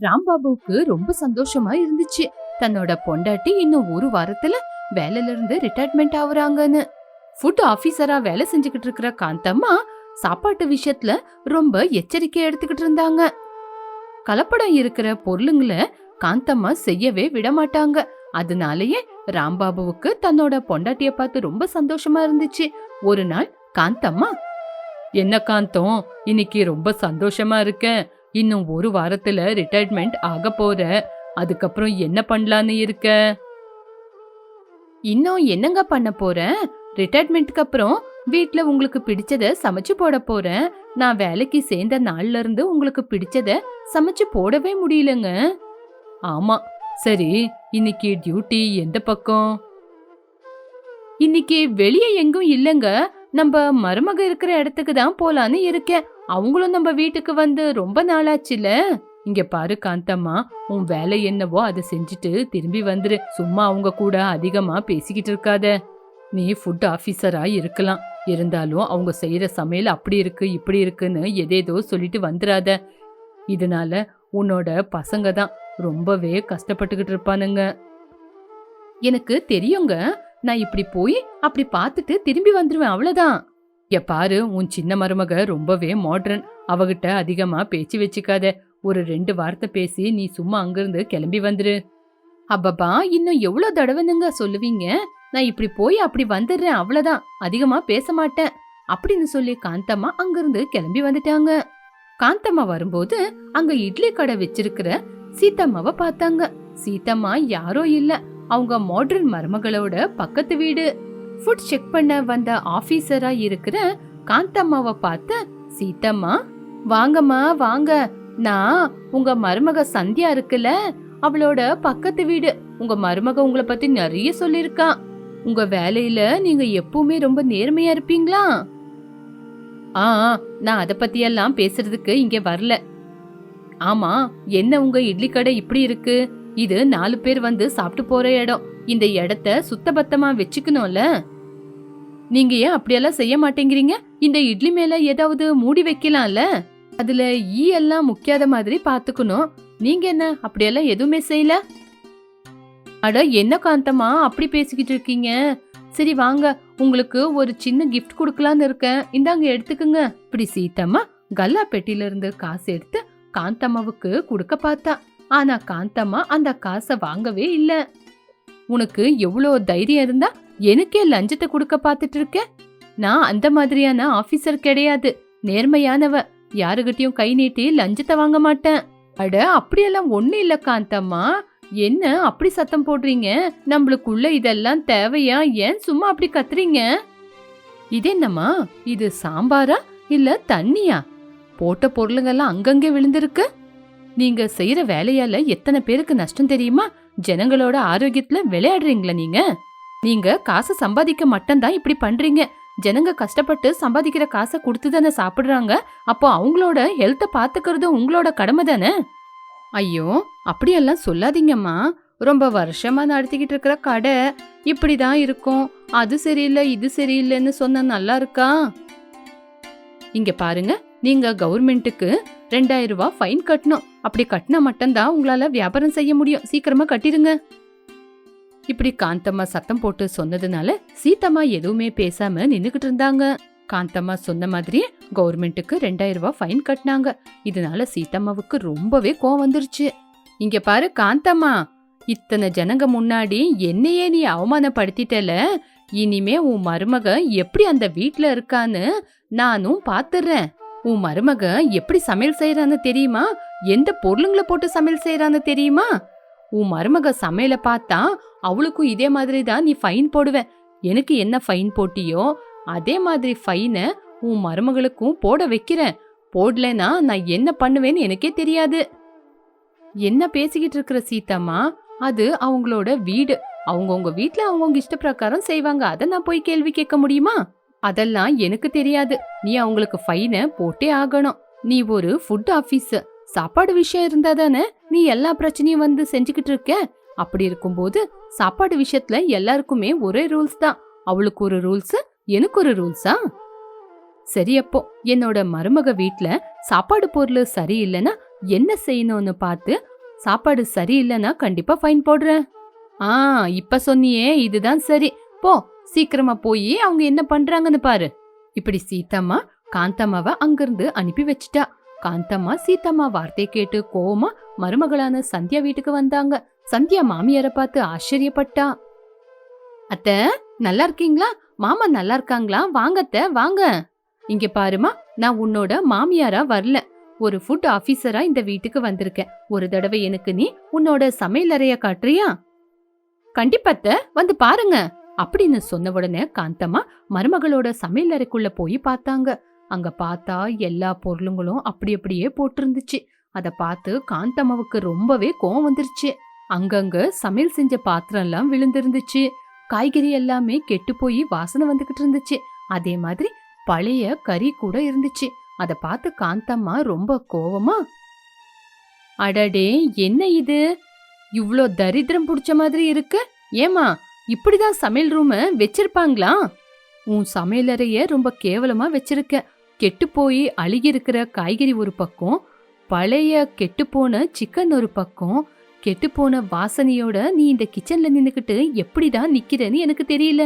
ராம்பாபுவுக்கு ரொம்ப சந்தோஷமா இருந்துச்சு. தன்னோட பொண்டாட்டி இன்னும் ஒரு வாரத்துல வேலையில இருந்து ரிட்டையர்மெண்ட் ஆகுறாங்கன்னு ஃபுட் ஆபீசரா வேலை செஞ்சுக்கிட்டு இருக்கிற காந்தம்மா சாப்பாட்டு விஷயத்துல ரொம்ப எச்சரிக்கை எடுத்துக்கிட்டு இருந்தாங்க. கலப்படம் இருக்கிற பொருளுங்களை காந்தம்மா செய்யவே விட மாட்டாங்க. அதனாலயே ராம்பாபுவுக்கு தன்னோட பொண்டாட்டிய பார்த்து ரொம்ப சந்தோஷமா இருந்துச்சு. ஒரு நாள் காந்தம்மா என்ன காந்தம்? இன்னைக்கு ரொம்ப சந்தோஷமா இருக்கேன். இன்னும் ஒரு வாரத்துல ரிட்டையர்மெண்ட் ஆக போற. அதுக்கப்புறம் என்ன பண்ணலான்னு இருக்க? இன்னும் என்னங்க பண்ண போறேன் ரிட்டையர்மெண்ட்க்கு அப்புறம் வீட்ல உங்களுக்கு பிடிச்சத சமைச்சு போட போறேன் நான் வேலைக்கு சேர்ந்த நாள்ல இருந்து உங்களுக்கு பிடிச்சத சமைச்சு போடவே முடியலங்க. ஆமா. சரி இன்னைக்கு டியூட்டி எந்த பக்கம்? இன்னைக்கு வெளியே எங்கும் இல்லங்க. நம்ம மருமக இருக்கிற இடத்துக்கு தான் போலான்னு இருக்கேன். அவங்களும் நம்ம வீட்டுக்கு வந்து ரொம்ப நாளாச்சுல. இங்க பாரு காந்தம்மா உன் வேலை என்னவோ அதை செஞ்சுட்டு திரும்பி வந்துரு. சும்மா அவங்க கூட அதிகமா பேசிக்கிட்டு இருக்காத. நீ ஃபுட் ஆபீசரா இருக்கலாம். இருந்தாலும் அவங்க செய்யற சமையல் அப்படி இருக்கு இப்படி இருக்குன்னு எதேதோ சொல்லிட்டு வந்துடாத இதனால உன்னோட பசங்க தான் ரொம்பவே கஷ்டப்பட்டுக்கிட்டு இருப்பானுங்க. எனக்கு தெரியுங்க. நான் இப்படி போய் அப்படி பார்த்துட்டு திரும்பி வந்துருவேன் அவ்வளோதான் பாரு உன் சின்ன மருமக ரொம்பவே மாடர்ன் அவகிட்ட அதிகமா பேச்சு வச்சுக்காத. ஒரு ரெண்டு வார்த்தை பேசி நீ சும்மா அங்கிருந்து கிளம்பி வந்துரு. அப்பப்பா இன்னும் எவ்வளவு தடவைனுங்க சொல்லுவீங்க? நான் இப்படி போய் அப்படி வந்துடுறேன் அவ்வளவுதான். அதிகமா பேச மாட்டேன். அப்படின்னு சொல்லி காந்தம்மா அங்கிருந்து கிளம்பி வந்துட்டாங்க. காந்தம்மா வரும்போது அங்க இட்லி கடை வச்சிருக்கிற சீத்தம்மாவை பார்த்தாங்க. சீத்தம்மா யாரோ இல்ல. அவங்க மாடர்ன் மருமகளோட பக்கத்து வீடு. ஃபுட் செக் பண்ண வந்த ஆபீசரா இருக்கிற காந்தம்மாவை பார்த்து சீத்தம்மா வாங்கம்மா வாங்க. நான் உங்க மருமக சந்தியா இருக்குல்ல அவளோட பக்கத்து வீடு. உங்க மருமக உங்களை பத்தி நிறைய சொல்லியிருக்கான் உங்க வேலையில நீங்க எப்பவுமே ரொம்ப நேர்மையா இருப்பீங்களா? ஆ நான் அத பத்தி எல்லாம் பேசுறதுக்கு இங்க வரல. ஆமா என்ன உங்க இட்லி கடை இப்படி இருக்கு? இது நாலு பேர் வந்து சாப்பிட்டு போற இடம். இந்த இடத்த சுத்தபத்தமா வச்சுக்கணும்ல. நீங்க ஏன் அப்படியெல்லாம் செய்ய மாட்டேங்கிறீங்க? இந்த இட்லி மேல ஏதாவது மூடி வைக்கலாம்ல? அதுல ஈ எல்லாம் முக்கியாத மாதிரி பாத்துக்கணும் நீங்க என்ன அப்படியெல்லாம் எதுவுமே செய்யல? அட என்ன காந்தமா அப்படி பேசிக்கிட்டு இருக்கீங்க? சரி வாங்க. உங்களுக்கு ஒரு சின்ன கிஃப்ட் கொடுக்கலான்னு இருக்கேன். இந்தாங்க எடுத்துக்கோங்க. இப்படி சீத்தம்மா கல்லா பெட்டில இருந்து காசு எடுத்து காந்தம்மாவுக்கு கொடுக்க பார்த்தா. ஆனா காந்தம்மா அந்த காசை வாங்கவே இல்ல. உனக்கு எவ்வளோ தைரியம் இருந்தா எனக்கே லஞ்சத்தை கொடுக்க பார்த்துட்டு இருக்க? நான் அந்த மாதிரியான ஆபீசர் கிடையாது. நேர்மையானவ. யாருகிட்டயும் கை நீட்டி லஞ்சத்தை வாங்க மாட்டேன். அட அப்படியெல்லாம் ஒண்ணு இல்ல காந்தம்மா. என்ன அப்படி சத்தம் போடுறீங்க? நம்மளுக்குள்ள இதெல்லாம் தேவையா? ஏன் சும்மா அப்படி கத்துறீங்க? இது என்னம்மா? இது சாம்பாரா? இல்ல தண்ணியா? போட்ட பொருளுங்கெல்லாம் அங்கங்கே விழுந்திருக்கு. நீங்க செய்யற வேலையால எத்தனை பேருக்கு நஷ்டம் தெரியுமா? ஜனங்களோட ஆரோக்கியத்துல விளையாடுறீங்களா நீங்க? நீங்க காசை சம்பாதிக்க மட்டும்தான் இப்படி பண்றீங்க. ஜனங்க கஷ்டப்பட்டு சம்பாதிக்கிற காசை கொடுத்து தானே சாப்பிடுறாங்க. அப்போ அவங்களோட ஹெல்த்தை பார்த்துக்கிறது உங்களோட கடமை தானே? ஐயோ அப்படியெல்லாம் சொல்லாதீங்கம்மா. ரொம்ப வருஷமா நடத்திக்கிட்டு இருக்கிற கடை இப்படிதான் இருக்கும். அது சரியில்லை இது சரியில்லைன்னு சொன்னா நல்லா இருக்கா? இங்க பாருங்க நீங்க கவர்மெண்ட்டுக்கு ரெண்டாயிரம் ரூபாய் ஃபைன் கட்டணும். அப்படி கட்டினா மட்டும்தான் உங்களால வியாபாரம் செய்ய முடியும். சீக்கிரமா கட்டிடுங்க. இப்படி காந்தம்மா சத்தம் போட்டு சொன்னதுனால சீத்தம்மா எதுவுமே பேசாம நின்னுகிட்டு இருந்தாங்க. காந்தம்மா சொன்ன மாதிரியே கவர்மெண்ட்டுக்கு ரெண்டாயிரம் ரூபாய் ஃபைன் கட்டினாங்க. இதனால சீத்தம்மாவுக்கு ரொம்பவே கோவம் வந்துருச்சு. இங்க பாரு காந்தம்மா இத்தனை ஜனங்க முன்னாடி என்னையே நீ அவமானப்படுத்திட்டல. இனிமே உன் மருமக எப்படி அந்த வீட்ல இருக்கான்னு நானும் பாத்துறேன். உன் மருமக எப்படி சமையல் செய்யறான்னு தெரியுமா? எந்த பொருளுங்களை போட்டு சமையல் செய்யறான்னு தெரியுமா? உன் மருமக சமையல பார்த்தா அவளுக்கும் இதே மாதிரி தான் நீ ஃபைன் போடுவ. எனக்கு என்ன ஃபைன் போட்டியோ அதே மாதிரி ஃபைனை உன் மருமகளுக்கும் போட வைக்கிறேன். போடலனா நான் என்ன பண்ணுவேன்னு எனக்கே தெரியாது. என்ன பேசிக்கிட்டு இருக்கிற சீதாம்மா? அது அவங்களோட வீடு. அவங்கவுங்க வீட்டில் அவங்கவுங்க இஷ்ட பிரகாரம் செய்வாங்க. அதை நான் போய் கேள்வி கேட்க முடியுமா? அதெல்லாம் எனக்கு தெரியாது. நீ அவங்களுக்கு ஃபைனை போட்டே ஆகணும். நீ ஒரு ஃபுட் ஆஃபீஸர் சாப்பாடு விஷயம் இருந்தா தானே நீ எல்லா பிரச்சனையும் வந்து செஞ்சுக்கிட்டு இருக்க? அப்படி இருக்கும்போது சாப்பாடு விஷயத்துல எல்லாருக்குமே ஒரே ரூல்ஸ் தான். அவளுக்கு ஒரு ரூல்ஸ் எனக்கு ஒரு ரூல்ஸா? சரி அப்போ என்னோட மருமக வீட்ல சாப்பாடு பொருள் சரியில்லைன்னா என்ன செய்யணும்னு பார்த்து சாப்பாடு சரியில்லைன்னா கண்டிப்பா ஃபைன் போடுறேன். ஆ இப்ப சொன்னியே இதுதான் சரி. போ சீக்கிரமா போய் அவங்க என்ன பண்றாங்கன்னு பாரு. இப்படி சீத்தம்மா காந்தம்மாவை அங்கிருந்து அனுப்பி வச்சிட்டா. காந்தம்மா சீத்தம்மா வார்த்தை கேட்டு கோவமா மருமகளான சந்தியா வீட்டுக்கு வந்தாங்க. சந்தியா மாமியார பார்த்து ஆச்சரியப்பட்டா. அத்த நல்லா இருக்கீங்களா? மாமா நல்லா இருக்காங்களா? வாங்க அத்தை வாங்க. இங்க பாருமா நான் உன்னோட மாமியாரா வரல. ஒரு ஃபுட் ஆபீசரா இந்த வீட்டுக்கு வந்திருக்கேன். ஒரு தடவை எனக்கு நீ உன்னோட சமையலறைய காட்டுறியா? கண்டிப்பாத்த வந்து பாருங்க. அப்படின்னு சொன்ன உடனே காந்தம்மா மருமகளோட சமையலறைக்குள்ள போய் பார்த்தாங்க. அங்க பார்த்தா எல்லா பொருளுங்களும் அப்படி அப்படியே போட்டிருந்துச்சு. அத பார்த்து காந்தம்மாவுக்கு ரொம்பவே கோவம் வந்துருச்சு. அங்கங்க சமையல் செஞ்ச பாத்திரம் எல்லாம் விழுந்திருந்துச்சு. காய்கறி எல்லாமே கெட்டு போய் வாசனை வந்துகிட்டு இருந்துச்சு. அதே மாதிரி பழைய கறி கூட இருந்துச்சு. அத பார்த்து காந்தம்மா ரொம்ப கோவமா அடடே என்ன இது? இவ்ளோ தரித்திரம் புடிச்ச மாதிரி இருக்கு. ஏமா இப்படிதான் சமையல் ரூமை வச்சிருப்பாங்களா? உன் சமையலறைய ரொம்ப கேவலமா வச்சிருக்க. கெட்டு போய் காய்கறி ஒரு பக்கம் பழைய கெட்டுப்போன சிக்கன் ஒரு பக்கம் கெட்டுப்போன வாசனையோட நீ இந்த கிச்சன்ல நின்னுக்கிட்டு எப்படிதான் நிக்கிறேன்னு எனக்கு தெரியல.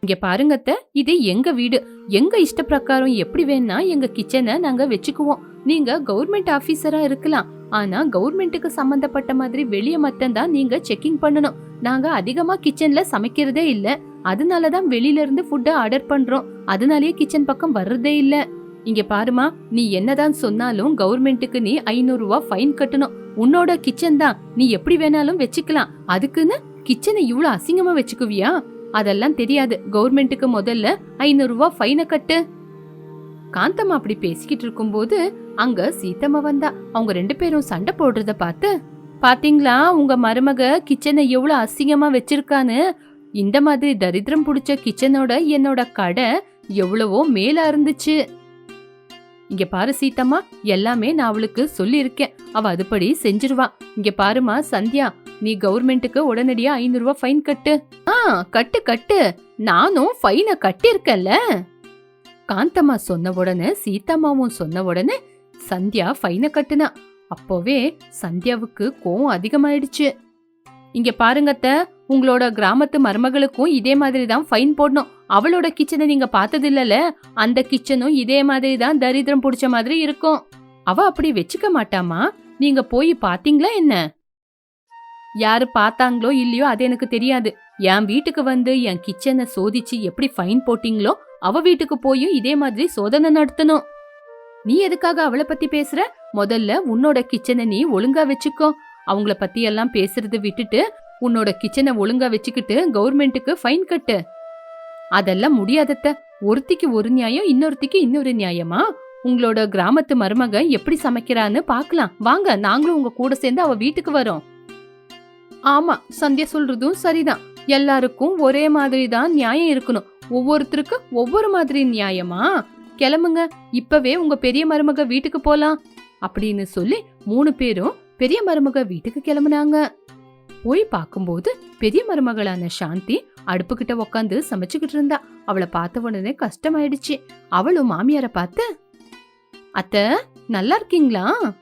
இங்க பாருங்கத்த இது எங்க வீடு. எங்க இஷ்ட பிரகாரம் எப்படி வேணா எங்க கிச்சனை நாங்க வச்சுக்குவோம். நீங்க கவர்மெண்ட் ஆபீசரா இருக்கலாம். ஆனா கவர்மெண்ட்டுக்கு சம்பந்தப்பட்ட மாதிரி வெளியே மட்டும்தான் நீங்க செக்கிங் பண்ணணும். நாங்க அதிகமா கிச்சன்ல சமைக்கிறதே இல்ல. அதனாலதான் வெளியில இருந்து ஃபுட்டை ஆர்டர் பண்றோம். அதனாலயே கிச்சன் பக்கம் வர்றதே இல்ல. இங்க பாருமா நீ என்னதான் சொன்னாலும் கவர்மெண்ட்டுக்கு நீ ஐநூறு ரூபா ஃபைன் கட்டணும். உன்னோட கிச்சன் தான். நீ எப்படி வேணாலும் வச்சுக்கலாம். அதுக்குன்னு கிச்சனை இவ்வளவு அசிங்கமா வச்சுக்குவியா? அதெல்லாம் தெரியாது. கவர்மெண்ட்டுக்கு முதல்ல ஐநூறு ரூபா ஃபைனை கட்டு. காந்தம்மா அப்படி பேசிக்கிட்டு இருக்கும்போது அங்க சீத்தம்மா வந்தா. அவங்க ரெண்டு பேரும் சண்டை போடுறத பார்த்து பாத்தீங்களா உங்க மருமக கிச்சனை எவ்வளவு அசிங்கமா வச்சிருக்கான்னு? இந்த மாதிரி தரித்திரம் பிடிச்ச கிச்சனோட என்னோட கடை எவ்வளவோ மேலா இருந்துச்சு. இங்க பாரு சீத்தம்மா எல்லாமே நான் அவளுக்கு சொல்லியிருக்கேன். அவ அதுபடி செஞ்சிருவா. இங்க பாருமா சந்தியா நீ கவர்மெண்ட்டுக்கு உடனடியா ஐநூறு ரூபாய் ஃபைன் கட்டு. ஆ கட்டு கட்டு. நானும் ஃபைனை கட்டியிருக்கேன்ல. காந்தம்மா சொன்ன உடனே சீத்தம்மாவும் சொன்ன உடனே சந்தியா ஃபைனை கட்டுனா. அப்போவே சந்தியாவுக்கு கோவம் அதிகமாயிடுச்சு. இங்க பாருங்கத்த உங்களோட கிராமத்து மருமகளுக்கும் இதே மாதிரி தான் ஃபைன் போடணும். அவளோட கிச்சனை நீங்க பார்த்தது இல்லல அந்த கிச்சனும் இதே மாதிரி தான் தரித்திரம் பிடிச்ச மாதிரி இருக்கும். அவ அப்படி வச்சுக்க மாட்டாமா? நீங்க போய் பாத்தீங்களா என்ன? யாரு பார்த்தாங்களோ இல்லையோ அது எனக்கு தெரியாது. என் வீட்டுக்கு வந்து என் கிச்சனை சோதிச்சு எப்படி ஃபைன் போட்டீங்களோ அவ வீட்டுக்கு போயும் இதே மாதிரி சோதனை நடத்தணும். நீ எதுக்காக அவளை பத்தி பேசுற? முதல்ல உன்னோட கிச்சனை நீ ஒழுங்கா வச்சுக்கோ. அவங்கள பத்தி எல்லாம் பேசுறது விட்டுட்டு உன்னோட கிச்சனை ஒழுங்கா வச்சுக்கிட்டு கவர்மெண்ட்டுக்கு ஃபைன் கட்டு. அதெல்லாம் முடியாதத்த. ஒருத்திக்கு ஒரு நியாயம் இன்னொருத்திக்கு இன்னொரு நியாயமா? உங்களோட கிராமத்து மருமக எப்படி சமைக்கிறான்னு பார்க்கலாம் வாங்க நாங்களும் உங்க கூட சேர்ந்து அவ வீட்டுக்கு வரோம். ஆமா சந்தியா சொல்றதும் சரிதான். எல்லாருக்கும் ஒரே மாதிரி தான் நியாயம் இருக்கணும். ஒவ்வொருத்தருக்கு ஒவ்வொரு மாதிரி நியாயமா? கிளம்புங்க. இப்பவே உங்க பெரிய மருமக வீட்டுக்கு போலாம். அப்படின்னு சொல்லி மூணு பேரும் பெரிய மருமக வீட்டுக்கு கிளம்புனாங்க. போய் பார்க்கும்போது பெரிய மருமகளான சாந்தி அடுப்புக்கிட்ட உக்காந்து சமைச்சுக்கிட்டு இருந்தா. அவளை பார்த்த உடனே கஷ்டமாயிடுச்சு. அவளும் மாமியார பார்த்து அத்த நல்லா இருக்கீங்களா?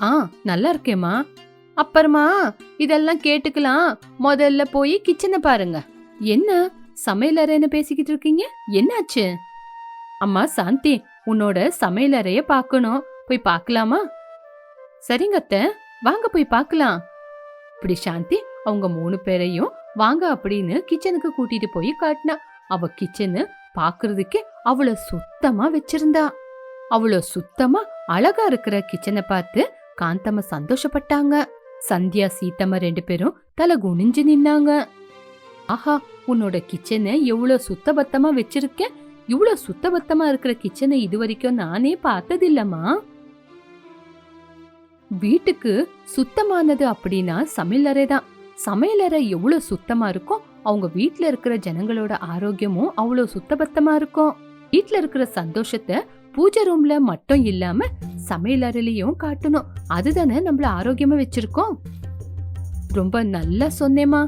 ஆ நல்லா இருக்கேம்மா. அப்புறமா இதெல்லாம் கேட்டுக்கலாம். முதல்ல போய் கிச்சனை பாருங்க. என்ன சமையலறைன்னு பேசிக்கிட்டு இருக்கீங்க? என்னாச்சு? அம்மா சாந்தி உன்னோட சமையலறைய பார்க்கணும் போய் பார்க்கலாமா சரிங்க அத்த. வாங்க போய் பார்க்கலாம் இப்படி சாந்தி அவங்க மூணு பேரையும் வாங்க அப்படின்னு கிச்சனுக்கு கூட்டிட்டு போய் காட்டினா அவ கிச்சனு பாக்குறதுக்கே அவ்வளவு சுத்தமா வச்சிருந்தா. அவ்வளவு சுத்தமா அழகா இருக்கிற கிச்சனை பார்த்து காந்தம்ம சந்தோஷப்பட்டாங்க. சந்தியா சீத்தம்மா ரெண்டு பேரும் தலை குனிஞ்சு நின்னாங்க. ஆஹா உன்னோட கிச்சனை எவ்வளோ சுத்தபத்தமா வச்சிருக்கேன் இவ்வளவு சுத்தபத்தமா இருக்கிற கிச்சனை இது வரைக்கும் நானே பார்த்ததில்லம்மா. வீட்டுக்கு சுத்தமானது அப்படின்னா சமையலறை தான். சமையலறை எவ்வளவு சுத்தமா இருக்கும் அவங்க வீட்டில் இருக்கிற ஜனங்களோட ஆரோக்கியமும் அவ்வளவு சுத்தபத்தமா இருக்கும். வீட்டில் இருக்கிற சந்தோஷத்தை பூஜை ரூம்ல மட்டும் இல்லாம சமையலறையிலயும் காட்டணும். அதுதானே நம்மள ஆரோக்கியமா வச்சிருக்கோம். ரொம்ப நல்லா சொன்னேமா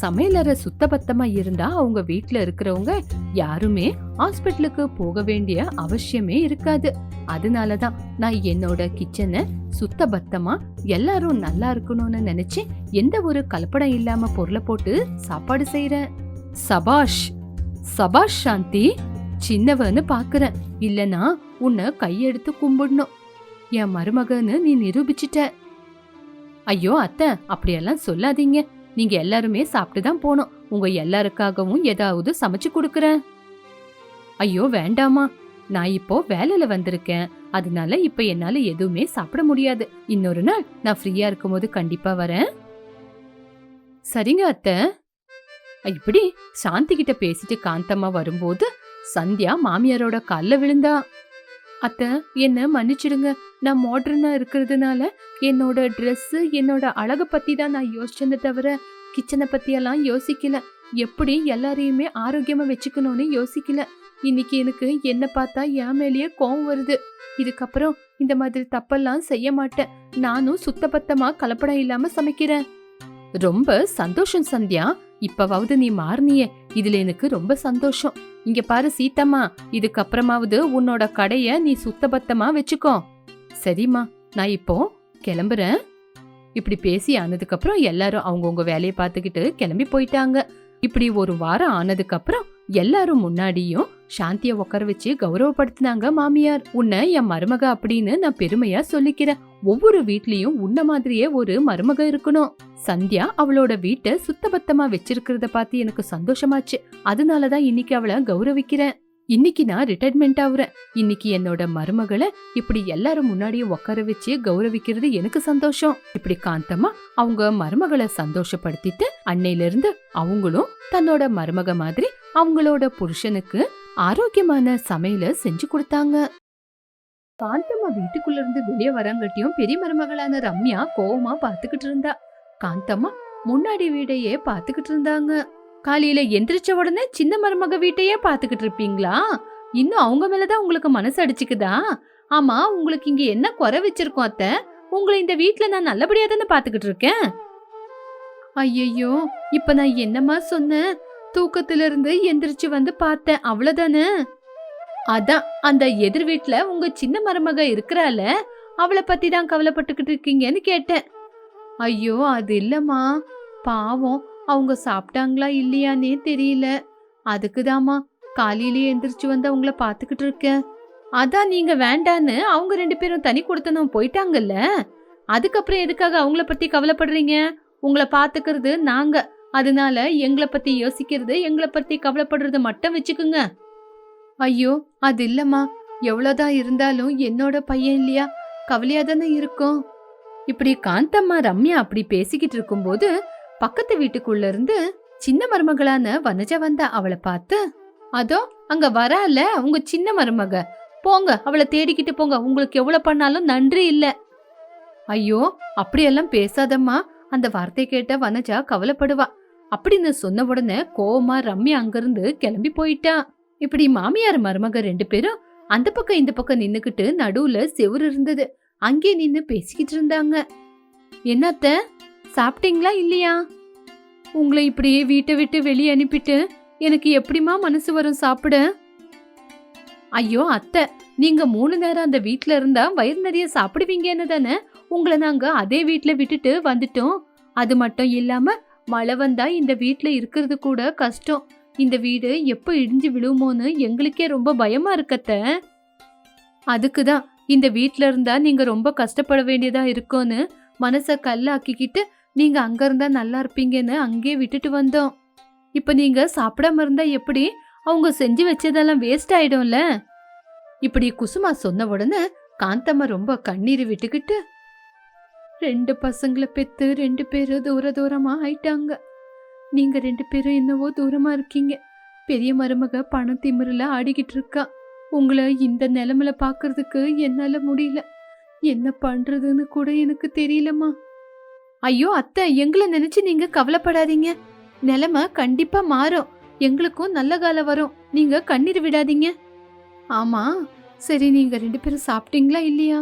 சமையலறை சுத்தபத்தமா இருந்தா அவங்க வீட்ல இருக்கிறவங்க யாருமே ஹாஸ்பிட்டலுக்கு போக வேண்டிய அவசியமே இருக்காது. அதனால தான் நான் என்னோட கிச்சனை சுத்தபத்தமா எல்லாரும் நல்லா இருக்கணும்னு நினைச்சு எந்த ஒரு கலப்படம் இல்லாம பொருளை போட்டு சாப்பாடு செய்யறேன் சபாஷ் சபாஷ் சாந்தி சின்னவன்னு பாக்குறேன். இல்லனா உன்னை கையெடுத்து கும்பிடணும். என் மருமகன்னு நீ நிரூபிச்சிட்ட. ஐயோ அத்தை அப்படியெல்லாம் சொல்லாதீங்க. நீங்க எல்லாருமே சாப்பிட்டு தான் போனோம் உங்க எல்லாருக்காகவும் ஏதாவது சமைச்சு கொடுக்குறேன். ஐயோ வேண்டாமா. நான் இப்போ வேலையில வந்திருக்கேன். அதனால இப்ப என்னால எதுவுமே சாப்பிட முடியாது. இன்னொரு நாள் நான் ஃப்ரீயா இருக்கும்போது கண்டிப்பா வரேன். சரிங்க அத்தை. இப்படி சாந்தி கிட்ட பேசிட்டு காந்தம்மா வரும்போது சந்தியா மாமியாரோட கல்ல விழுந்தா. அத்தை என்ன மன்னிச்சிடுங்க. நான் மாடர்னா இருக்கிறதுனால என்னோட Dress என்னோட அழக பத்தி தான் நான் யோசிச்சேனே தவிர கிச்சனை பத்தியெல்லாம் யோசிக்கல. எப்படி எல்லாரையுமே ஆரோக்கியமா வச்சுக்கணும்னு யோசிக்கல. இன்னைக்கு எனக்கு என்ன பார்த்தா என் மேலேயே கோவம் வருது. இதுக்கப்புறம் இந்த மாதிரி தப்பெல்லாம் செய்ய மாட்டேன். நானும் சுத்தபத்தமா கலப்படம் இல்லாம சமைக்கிறேன். ரொம்ப சந்தோஷம் சந்தியா. இப்பவாவது நீ மாறினியே. இதுல எனக்கு ரொம்ப சந்தோஷம். இங்க பாரு சீத்தம்மா இதுக்கப்புறமாவது உன்னோட கடைய நீ சுத்தபத்தமா வச்சுக்கோ. சரிம்மா நான் இப்போ கிளம்புறேன். இப்படி பேசி ஆனதுக்கு அப்புறம் எல்லாரும் அவங்கவுங்க வேலையை பார்த்துக்கிட்டு கிளம்பி போயிட்டாங்க. இப்படி ஒரு வாரம் ஆனதுக்கு அப்புறம் எல்லாரும் முன்னாடியும் சாந்திய உட்கார வச்சு கௌரவப்படுத்தினாங்க மாமியார். உன்னை என் மருமக அப்படின்னு நான் பெருமையா சொல்லிக்கிறேன். ஒவ்வொரு வீட்லயும் உன்ன மாதிரியே ஒரு மருமக இருக்கணும். சந்தியா அவளோட வீட்டை சுத்தபத்தமா வச்சிருக்கிறத பார்த்து எனக்கு சந்தோஷமாச்சு. அதனாலதான் இன்னைக்கு அவளை கௌரவிக்கிறேன். இன்னைக்கு நான் ரிட்டையர்மெண்ட் ஆகுறேன் இன்னைக்கு என்னோட மருமகளை இப்படி எல்லாரும் முன்னாடியே உட்கார வச்சு கௌரவிக்கிறது எனக்கு சந்தோஷம். இப்படி காந்தமா அவங்க மருமகளை சந்தோஷப்படுத்திட்டு அன்னையில இருந்து அவங்களும் தன்னோட மருமக மாதிரி அவங்களோட புருஷனுக்கு ஆரோக்கியமான சமையல செஞ்சு கொடுத்தாங்க. காந்தம்மா வீட்டுக்குள்ள இருந்து வெளியே வரங்கட்டியும் பெரிய மருமகளான ரம்யா கோவமா பாத்துக்கிட்டு இருந்தா. காந்தம்மா முன்னாடி வீடையே பாத்துக்கிட்டு இருந்தாங்க. காலையில எந்திரிச்ச உடனே சின்ன மருமக வீட்டையே பாத்துக்கிட்டு இருப்பீங்களா? இன்னும் அவங்க மேலதான் உங்களுக்கு மனசு அடிச்சுக்குதா? ஆமா உங்களுக்கு இங்க என்ன குறை வச்சிருக்கோம் அத்த? உங்களை இந்த வீட்டுல நான் நல்லபடியா தானே பாத்துக்கிட்டு இருக்கேன்? ஐயையோ இப்ப நான் என்னமா சொன்னேன்? தூக்கத்திலிருந்து எந்திரிச்சு வந்து பார்த்தேன் அவ்வளவுதானே? அதான் அந்த எதிர் வீட்டுல உங்க சின்ன மருமக இருக்கிறால அவளை பத்தி தான் கவலைப்பட்டுக்கிட்டு இருக்கீங்கன்னு கேட்டேன். ஐயோ அது இல்லம்மா. பாவம் அவங்க சாப்பிட்டாங்களா இல்லையானே தெரியல. அதுக்குதாம்மா காலையிலேயே எந்திரிச்சு வந்து அவங்கள பாத்துக்கிட்டு இருக்கேன். அதான் நீங்க வேண்டான்னு அவங்க ரெண்டு பேரும் தனி கொடுத்தனும் போயிட்டாங்கல்ல. அதுக்கப்புறம் எதுக்காக அவங்கள பத்தி கவலைப்படுறீங்க? உங்களை பாத்துக்கிறது நாங்க. அதனால எங்களை பத்தி யோசிக்கிறது எங்களை பத்தி கவலைப்படுறது மட்டும் வச்சுக்குங்க. ஐயோ அது இல்லம்மா. எவ்வளோதான் இருந்தாலும் என்னோட பையன் இல்லையா? கவலையா தானே இருக்கும். இப்படி காந்தம்மா ரம்யா அப்படி பேசிக்கிட்டு இருக்கும்போது பக்கத்து வீட்டுக்குள்ள இருந்து சின்ன மருமகளான வனஜா வந்தா அவளை பார்த்து அதோ அங்க வரால உங்க சின்ன மருமக. போங்க அவளை தேடிக்கிட்டு போங்க. உங்களுக்கு எவ்வளவு பண்ணாலும் நன்றி இல்ல. ஐயோ அப்படியெல்லாம் பேசாதம்மா. அந்த வார்த்தை கேட்ட வனஜா கவலைப்படுவா. அப்படின்னு சொன்ன உடனே கோவமா ரம்யா அங்கிருந்து கிளம்பி போயிட்டா. இப்படி மாமியார் மருமக ரெண்டு பேரும் அந்த பக்கம் இந்த பக்கம் நின்னுக்கிட்டு நடுவுல செவுரு இருந்தது. அங்கே நின்னு பேசிக்கிட்டு இருந்தாங்க. என்னத்த சாப்பிட்டீங்களா இல்லையா? உங்களை இப்படியே வீட்டை விட்டு வெளியே அனுப்பிட்டு எனக்கு எப்படிமா மனசு வரும் சாப்பிட? ஐயோ அத்தை நீங்க மூணு நேரம் அந்த வீட்டில் இருந்தா வயிறு நிறைய சாப்பிடுவீங்கன்னு தானே உங்களை நாங்க அதே வீட்டில் விட்டுட்டு வந்துட்டோம். அது மட்டும் இல்லாம மழை வந்தா இந்த வீட்டில் இருக்கிறது கூட கஷ்டம். இந்த வீடு எப்போ இடிஞ்சு விழுமோன்னு எங்களுக்கே ரொம்ப பயமா இருக்கத்த அதுக்கு தான் இந்த வீட்டில் இருந்தா நீங்க ரொம்ப கஷ்டப்பட வேண்டியதா இருக்கும்னு மனசை கல்லாக்கிக்கிட்டு நீங்க அங்க இருந்தா நல்லா இருப்பீங்கன்னு அங்கேயே விட்டுட்டு வந்தோம். இப்போ நீங்க சாப்பிடாம இருந்தா எப்படி? அவங்க செஞ்சு வச்சதெல்லாம் வேஸ்ட் ஆயிடும்ல. இப்படி குசுமா சொன்ன உடனே காந்தம்மா ரொம்ப கண்ணீர் விட்டுக்கிட்டு ரெண்டு பசங்களை பெத்து ரெண்டு பேரும் தூர தூரமா ஆயிட்டாங்க. நீங்க ரெண்டு பேரும் என்னவோ தூரமா இருக்கீங்க. பெரிய மருமக பணம் திமிரில் ஆடிக்கிட்டு இருக்கா. உங்களை இந்த நிலைமையில பார்க்கறதுக்கு என்னால் முடியல. என்ன பண்றதுன்னு கூட எனக்கு தெரியலம்மா. ஐயோ அத்தை எங்களை நினைச்சு நீங்க கவலைப்படாதீங்க. நிலைமை கண்டிப்பா மாறும். எங்களுக்கும் நல்ல காலம் வரும். நீங்க கண்ணீர் விடாதீங்க. ஆமா சரி நீங்க ரெண்டு பேரும் சாப்பிட்டீங்களா இல்லையா?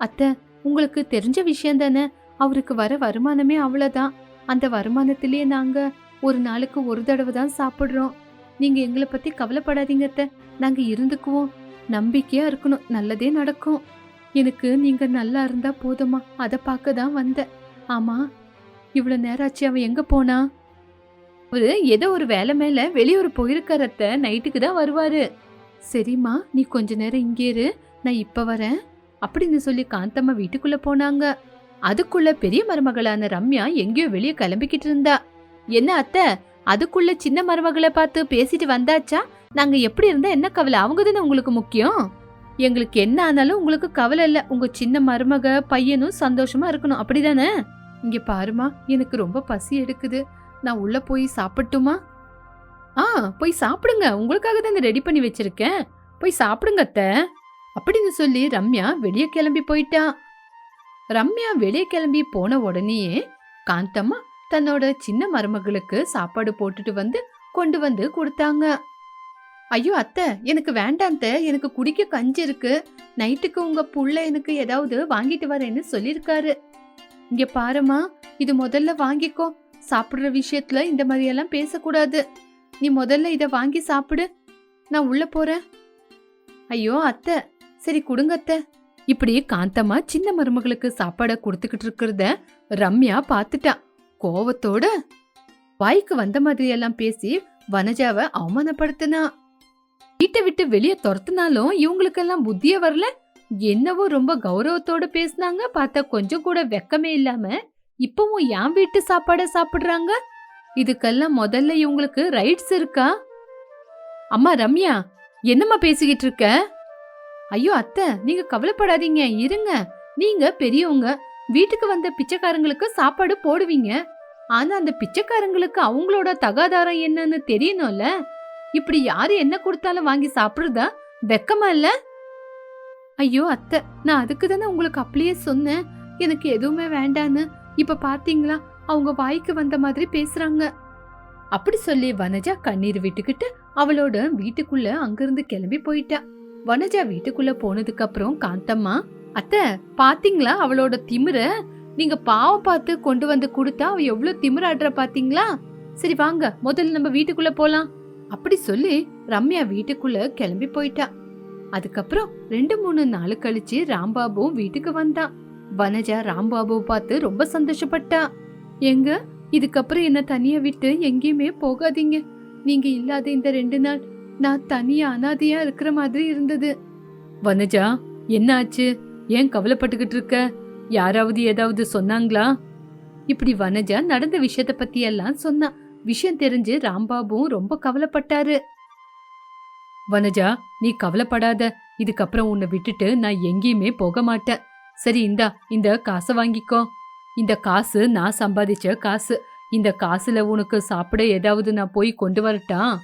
அத்தை உங்களுக்கு தெரிஞ்ச விஷயம் தானே? அவருக்கு வர வருமானமே அவ்வளோதான் அந்த வருமானத்திலேயே நாங்கள் ஒரு நாளுக்கு ஒரு தடவை தான் சாப்பிட்றோம். நீங்க எங்களை பத்தி கவலைப்படாதீங்க அத்த. நாங்க இருந்துக்குவோம். நம்பிக்கையா இருக்கணும். நல்லதே நடக்கும். எனக்கு நீங்க நல்லா இருந்தா போதுமா அதை பார்க்க தான் வந்தேன். ஆமா இவ்வளோ நேரம் ஆச்சு அவன் எங்க போனா? அவரு ஏதோ ஒரு வேலை மேல வெளியூர் போயிருக்காரத்த நைட்டுக்கு தான் வருவாரு. சரிம்மா நீ கொஞ்ச நேரம் இங்கே இரு. நான் இப்ப வரேன். அப்படின்னு சொல்லி காந்தம்மா வீட்டுக்குள்ள போனாங்க. அதுக்குள்ள பெரிய மருமகளான ரம்யா எங்கேயோ வெளியே கிளம்பிக்கிட்டு இருந்தா. என்ன அத்தை அதுக்குள்ள சின்ன மருமகளை பார்த்து பேசிட்டு வந்தாச்சா? நாங்க எப்படி இருந்தா என்ன கவலை? அவங்க தானே உங்களுக்கு முக்கியம்? எங்களுக்கு என்ன ஆனாலும் உங்களுக்கு கவலை இல்ல. உங்க சின்ன மருமக பையனும் சந்தோஷமா இருக்கணும். அப்படிதானே? இங்க பாருமா எனக்கு ரொம்ப பசி எடுக்குது. நான் உள்ள போய் சாப்பிட்டுமா? ஆ போய் சாப்பிடுங்க. உங்களுக்காக தான் ரெடி பண்ணி வச்சிருக்கேன். போய் சாப்பிடுங்க அத்தை. அப்படின்னு சொல்லி ரம்யா வெளியே கிளம்பி போயிட்டா. ரம்யா வெளியே கிளம்பி போன உடனேயே காந்தம்மா தன்னோட சின்ன மருமகளுக்கு சாப்பாடு போட்டுட்டு வந்து கொண்டு வந்து கொடுத்தாங்க. ஐயோ அத்தை எனக்கு வேண்டாந்த எனக்கு குடிக்க கஞ்சி இருக்கு. நைட்டுக்கு உங்க புள்ள எனக்கு ஏதாவது வாங்கிட்டு வரேன்னு சொல்லிருக்காரு இங்க பாருமா இது முதல்ல வாங்கிக்கோ. சாப்பிடுற விஷயத்துல இந்த மாதிரியெல்லாம் பேசக்கூடாது. நீ முதல்ல இத வாங்கி சாப்பிடு. நான் உள்ள போறேன். ஐயோ அத்தை. சரி கொடுங்க அத்தை. இப்படி காந்தம்மா சின்ன மருமகளுக்கு சாப்பாடை கொடுத்துக்கிட்டு இருக்கிறத ரம்யா பார்த்துட்டா. கோவத்தோட வாய்க்கு வந்த மாதிரி எல்லாம் பேசி வனஜாவை அவமானப்படுத்தினா. வீட்டை விட்டு வெளியே துரத்துனாலும் இவங்களுக்கெல்லாம் புத்தியே வரல. என்னவோ ரொம்ப கௌரவத்தோட பேசுனாங்க. பார்த்தா கொஞ்சம் கூட வெக்கமே இல்லாம இப்பவும் என் வீட்டு சாப்பாட சாப்பிடுறாங்க? இதுக்கெல்லாம் முதல்ல இவங்களுக்கு ரைட்ஸ் இருக்கா? அம்மா ரம்யா என்னம்மா பேசிக்கிட்டு இருக்க? ஐயோ அத்தை நீங்க கவலைப்படாதீங்க. இருங்க. நீங்க பெரியவங்க. வீட்டுக்கு வந்த பிச்சைக்காரங்களுக்கு சாப்பாடு போடுவீங்க. ஆனா அந்த பிச்சைக்காரங்களுக்கு அவங்களோட தகாதாரம் என்னன்னு தெரியணும்ல? இப்படி யாரு என்ன கொடுத்தாலும் வாங்கி சாப்பிடுறதா? வெக்கமா இல்ல? ஐயோ அத்தை நான் அதுக்கு தானே உங்களுக்கு அப்படியே சொன்னேன். எனக்கு எதுவுமே வேண்டான்னு. இப்ப பாத்தீங்களா? அவங்க வாய்க்கு வந்த மாதிரி பேசுறாங்க. அப்படி சொல்லி வனஜா கண்ணீர் விட்டுக்கிட்டு அவளோட வீட்டுக்குள்ள அங்கிருந்து கிளம்பி போயிட்டா. வனஜா வீட்டுக்குள்ள போனதுக்கு அப்புறம் காந்தம்மா அத்தை பாத்தீங்களா? அவளோட திமிர? நீங்க பாவம் பார்த்து கொண்டு வந்து கொடுத்தா அவ எவ்வளவு திமிராடுற பாத்தீங்களா? சரி வாங்க. முதல்ல நம்ம வீட்டுக்குள்ள போலாம். அப்படி சொல்லி ரம்யா வீட்டுக்குள்ள கிளம்பி போயிட்டா. அதுக்கப்புறம் ரெண்டு மூணு நாள் கழிச்சு ராம்பாபுவும் வீட்டுக்கு வந்தான் வனஜா ராம்பாபுவை பார்த்து ரொம்ப சந்தோஷப்பட்டா. எங்க? இதுக்கப்புறம் என்ன தனியா விட்டு எங்கேயுமே போகாதீங்க. நீங்க இல்லாத இந்த ரெண்டு நாள் நான் தனியா அனாதையா இருக்கிற மாதிரி இருந்தது. வனஜா என்னாச்சு? ஏன் கவலைப்பட்டுக்கிட்டு இருக்க? யாராவது ஏதாவது சொன்னாங்களா? இப்படி வனஜா நடந்த விஷயத்த பத்தி எல்லாம் சொன்னா விஷயம் தெரிஞ்சு ராம்பாபுவும் ரொம்ப கவலைப்பட்டாரு. வனஜா நீ கவலைப்படாத. இதுக்கப்புறம் உன்னை விட்டுட்டு நான் எங்கேயுமே போக மாட்டேன். சரி இந்தா இந்த காசை வாங்கிக்கோ. இந்த காசு நான் சம்பாதிச்ச காசு. இந்த காசுல உனக்கு சாப்பிட ஏதாவது நான் போய் கொண்டு வரட்டா?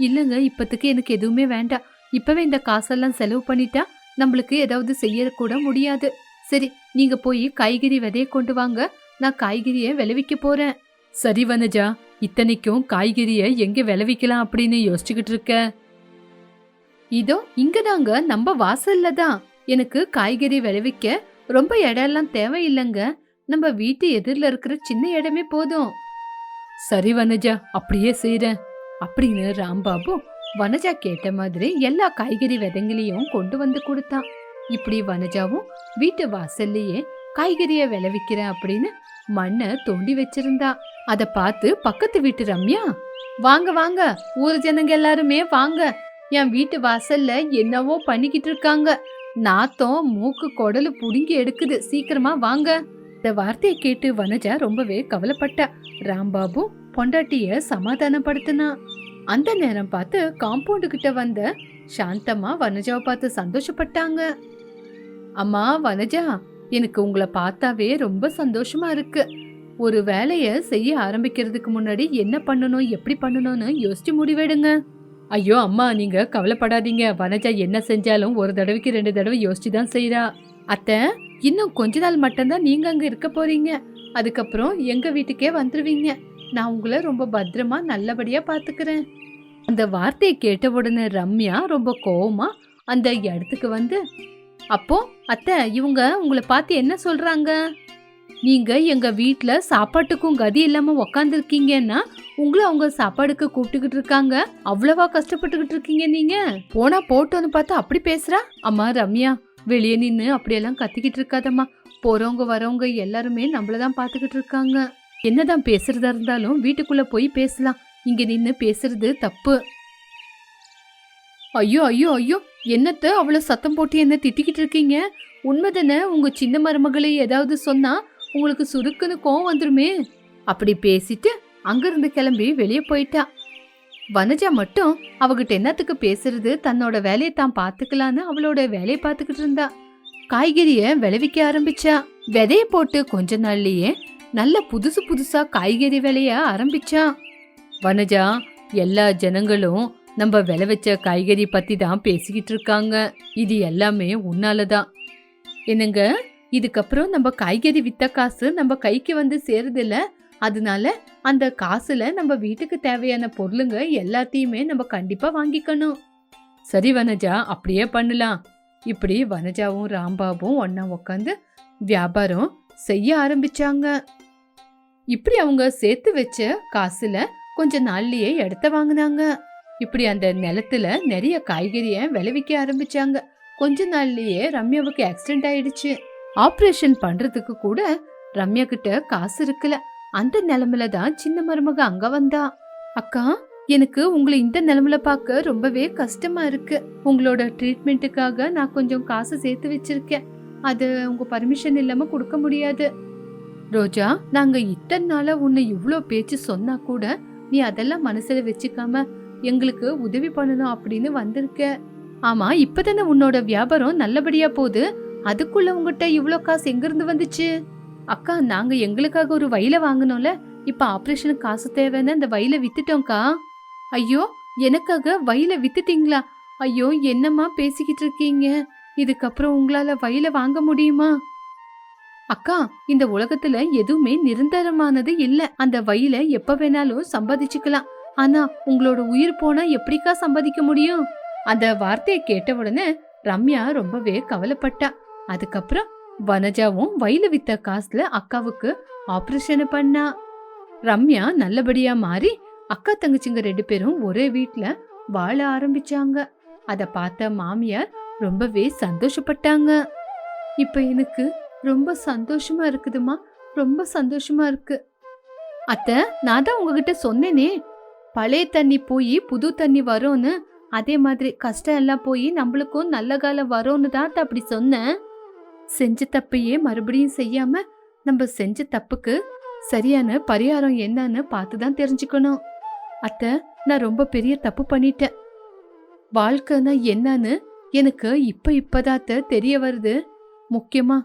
இல்லைங்க இப்போதைக்கு எனக்கு எதுவுமே வேண்டாம். இப்பவே இந்த காசெல்லாம் செலவு பண்ணிட்டா? நம்மளுக்கு ஏதாவது செய்ய கூட முடியாது. சரி நீங்க போய் காய்கறி விதைய கொண்டு வாங்க. நான் காய்கறியை விளைவிக்க போறேன். சரி வனஜா. இத்தனைக்கும் காய்கறிய எங்க விளைவிக்கலாம் அப்படின்னு யோசிச்சுக்கிட்டு இருக்க? இதோ இங்கதாங்க. நம்ம வாசல்ல தான். எனக்கு காய்கறி விளைவிக்க ரொம்ப இடம்லாம் தேவையில்லைங்க. நம்ம வீட்டு எதிரில் இருக்கிற சின்ன இடமே போதும். சரி வனஜா. அப்படியே செய்றேன். அப்படின்னு ராம்பாபு வனஜா கேட்ட மாதிரி எல்லா காய்கறி விதைங்களையும் கொண்டு வந்து கொடுத்தான் இப்படி வனஜாவும் வீட்டு வாசல்லையே காய்கறிய விளைவிக்கிறேன் அப்படின்னு மண்ணை தோண்டி வச்சிருந்தா. அத பார்த்து பக்கத்து வீட்டு ரம்யா வாங்க வாங்க ஊர் ஜனங்க எல்லாருமே வாங்க. என் வீட்டு வாசல்ல என்னவோ பண்ணிக்கிட்டு இருக்காங்க. நாத்தம் மூக்கு குடலு புடுங்கி எடுக்குது. சீக்கிரமா வாங்க. இந்த வார்த்தையை கேட்டு வனஜா ரொம்பவே கவலைப்பட்டா. ராம்பாபு பொண்டாட்டிய சமாதானப்படுத்தினா. அந்த நேரம் பார்த்து காம்பவுண்டு கிட்ட வந்த சாந்தம்மா வனஜாவை பார்த்து சந்தோஷப்பட்டாங்க. அம்மா வனஜா எனக்கு உங்களை பார்த்தாவே ரொம்ப சந்தோஷமா இருக்கு. ஒரு வேலையை செய்ய ஆரம்பிக்கிறதுக்கு முன்னாடி என்ன பண்ணணும் எப்படி பண்ணணும்னு யோசிச்சு முடிவெடுங்க. ஐயோ அம்மா நீங்க கவலைப்படாதீங்க. வனஜா என்ன செஞ்சாலும் ஒரு தடவைக்கு ரெண்டு தடவை யோசிச்சு தான் செய்யறா அத்தை இன்னும் கொஞ்ச நாள் மட்டும்தான் நீங்க அங்க இருக்க போறீங்க. அதுக்கப்புறம் எங்க வீட்டுக்கே வந்துருவீங்க. நான் உங்களை ரொம்ப பத்திரமா நல்லபடியா பாத்துக்கிறேன். அந்த வார்த்தையை கேட்ட உடனே ரம்யா ரொம்ப கோவமா அந்த இடத்துக்கு வந்து அப்போ அத்தை இவங்க உங்களை பார்த்து என்ன சொல்றாங்க? நீங்க எங்க வீட்டில் சாப்பாட்டுக்கும் கதி இல்லாம உக்காந்துருக்கீங்கன்னா உங்களை அவங்க சாப்பாடுக்கு கூப்பிட்டுக்கிட்டு இருக்காங்க. அவ்வளவா கஷ்டப்பட்டுக்கிட்டு இருக்கீங்க நீங்க. போனா போட்டோன்னு பார்த்தா அப்படி பேசுறா? அம்மா ரம்யா வெளியே நின்று அப்படியெல்லாம் கத்திக்கிட்டு இருக்காதம்மா. போறவங்க வரவங்க எல்லாருமே நம்மளதான் பாத்துக்கிட்டு இருக்காங்க. என்னதான் பேசுறதா இருந்தாலும் வீட்டுக்குள்ள போய் பேசலாம். இங்க நின்னு பேசுறது தப்பு. ஐயோ ஐயோ ஐயோ என்னத்த அவ்வளவு சத்தம் போட்டு என்ன திட்டிக்கிட்டு இருக்கீங்க? உண்மைதானே உங்க சின்ன மருமகளை ஏதாவது சொன்னா உங்களுக்கு சுருக்குன்னு கோவம் வந்துருமே. அப்படி பேசிட்டு அங்கிருந்து கிளம்பி வெளியே போயிட்டா. வனஜா மட்டும் அவகிட்ட என்னத்துக்கு பேசுறது தன்னோட வேலையை தான் பாத்துக்கலான்னு அவளோட வேலையை பார்த்துக்கிட்டு இருந்தா. காய்கறிய விளைவிக்க ஆரம்பிச்சா. விதைய போட்டு கொஞ்ச நாள்லயே நல்ல புதுசு புதுசா காய்கறி விளைய ஆரம்பிச்சா? வனஜா எல்லா ஜனங்களும் நம்ம விளைவிச்ச காய்கறி பத்தி தான் பேசிக்கிட்டு இருக்காங்க. இது எல்லாமே உன்னாலதான் என்னங்க? இதுக்கப்புறம் நம்ம காய்கறி வித்த காசு நம்ம கைக்கு வந்து சேருதில்ல? அதனால அந்த காசுல நம்ம வீட்டுக்கு தேவையான பொருளுங்க எல்லாத்தையுமே நம்ம கண்டிப்பா வாங்கிக்கணும். சரி வனஜா அப்படியே பண்ணலாம். இப்படி வனஜாவும் ராம்பாபும் ஒன்னா உட்காந்து வியாபாரம் செய்ய ஆரம்பிச்சாங்க. இப்படி அவங்க சேர்த்து வச்ச காசுல கொஞ்ச நாள்லயே இடத்த வாங்கினாங்க. இப்படி அந்த நிலத்துல நிறைய காய்கறிய விளைவிக்க ஆரம்பிச்சாங்க. கொஞ்ச நாள்லயே ரம்யாவுக்கு ஆக்சிடென்ட் ஆயிடுச்சு. ஆப்ரேஷன் பண்றதுக்கு கூட ரம்யா கிட்ட காசு இருக்குல்ல அந்த நிலைமையில தான் சின்ன மருமக அங்க வந்தா. அக்கா எனக்கு உங்களை இந்த நிலைமையில பார்க்க ரொம்பவே கஷ்டமா இருக்கு. உங்களோட ட்ரீட்மெண்ட்டுக்காக நான் கொஞ்சம் காசு சேர்த்து வச்சிருக்கேன். அது உங்க பர்மிஷன் இல்லாம கொடுக்க முடியாது. ரோஜா நாங்க இத்தனை நாளா உன்னை இவ்வளோ பேச்சு சொன்னா கூட நீ அதெல்லாம் மனசுல வச்சுக்காம எங்களுக்கு உதவி பண்ணணும் அப்படின்னு வந்திருக்க. ஆமா இப்பதானே உன்னோட வியாபாரம் நல்லபடியா போகுது. அதுக்குள்ள உங்ககிட்ட இவ்வளோ காசு எங்கிருந்து வந்துச்சு? அக்கா நாங்க எங்களுக்காக ஒரு வயல வாங்கினோம்ல இப்ப ஆப்ரேஷனுக்கு காசு தேவைன்னு அந்த வயல வித்துட்டோம்க்கா. ஐயோ எனக்காக வயல வித்துட்டீங்களா? ஐயோ என்னம்மா பேசிக்கிட்டு இருக்கீங்க? இதுக்கப்புறம் உங்களால வயல வாங்க முடியுமா? அக்கா இந்த உலகத்துல எதுவுமே நிரந்தரமானது இல்ல. அந்த வயல எப்ப வேணாலும் சம்பாதிச்சுக்கலாம். ஆனா உங்களோட உயிர் போனா எப்படிக்கா சம்பாதிக்க முடியும்? அந்த வார்த்தையை கேட்ட உடனே ரம்யா ரொம்பவே கவலைப்பட்டா. அதுக்கப்புறம் வனஜாவும் வயல வித்த காசுல அக்காவுக்கு ஆபரேஷன் பண்ணா. ரம்யா நல்லபடியா மாறி அக்கா தங்கச்சிங்க ரெண்டு பேரும் ஒரே வீட்ல வாழ ஆரம்பிச்சாங்க. அத பார்த்த மாமியார் ரொம்பவே சந்தோஷப்பட்டாங்க. இப்ப எனக்கு ரொம்ப சந்தோஷமா இருக்குதுமா ரொம்ப சந்தோஷமா இருக்கு. அத்த நான் தான் உங்ககிட்ட சொன்னேனே. பழைய தண்ணி போய் புது தண்ணி வரும்னு. அதே மாதிரி கஷ்டம் எல்லாம் போய் நம்மளுக்கும் நல்ல காலம் வரும்னு தான் அப்படி சொன்னேன். செஞ்ச தப்பையே மறுபடியும் செய்யாம நம்ம செஞ்ச தப்புக்கு சரியான பரிகாரம் என்னன்னு பார்த்து தான் தெரிஞ்சுக்கணும். அத்தை நான் ரொம்ப பெரிய தப்பு பண்ணிட்டேன். வாழ்க்கைனா என்னன்னு எனக்கு இப்போ இப்பதான் அத்தை தெரிய வருது. முக்கியமா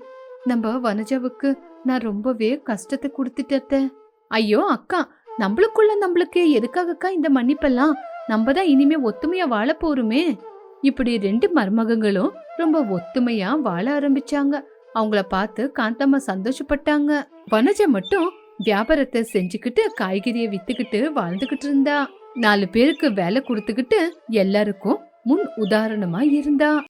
நம்ம வனஜாவுக்கு நான் ரொம்பவே கஷ்டத்தை கொடுத்துட்டேன் ஐயோ அக்கா நம்மளுக்குள்ள நம்மளுக்கு எதுக்காகக்கா இந்த மன்னிப்பெல்லாம்? நம்ம தான் இனிமே ஒத்துமையா வாழ போறோமே. இப்படி ரெண்டு மருமகங்களும் ரொம்ப ஒத்துமையா வாழ ஆரம்பிச்சாங்க. அவங்கள பார்த்து காந்தம்மா சந்தோஷப்பட்டாங்க. வனஜா மட்டும் வியாபாரத்தை செஞ்சுக்கிட்டு காய்கறியை வித்துக்கிட்டு வாழ்ந்துகிட்டு இருந்தா. நாலு பேருக்கு வேலை கொடுத்துக்கிட்டு எல்லாருக்கும் முன் உதாரணமா இருந்தா.